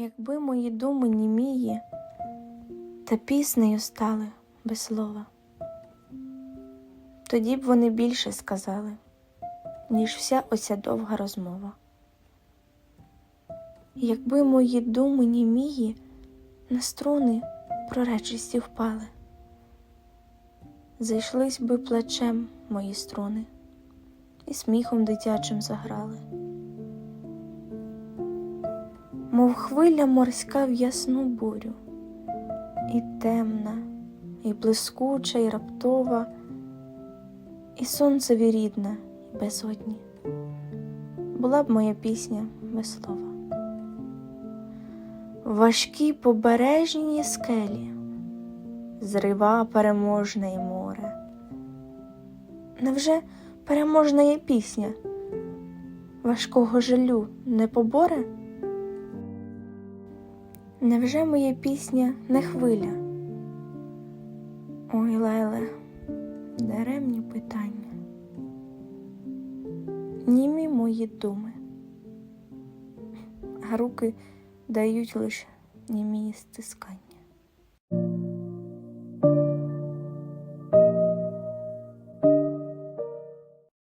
Якби мої думи німії та піснею стали без слова, тоді б вони більше сказали, ніж вся оця довга розмова. Якби мої думи німії на струни проречисті впали, зайшлись би плачем мої струни і сміхом дитячим заграли. Мов хвиля морська в ясну бурю, і темна, і блискуча, і раптова, і сонцеві рідна, і безодні, була б моя пісня без слова. Важкі побережні скелі, зрива переможне і море. Невже переможна є пісня? Важкого жалю не поборе? Невже моя пісня не хвиля? Ой, Леле, даремні питання, німі мої думи, а руки дають лише німі стискання.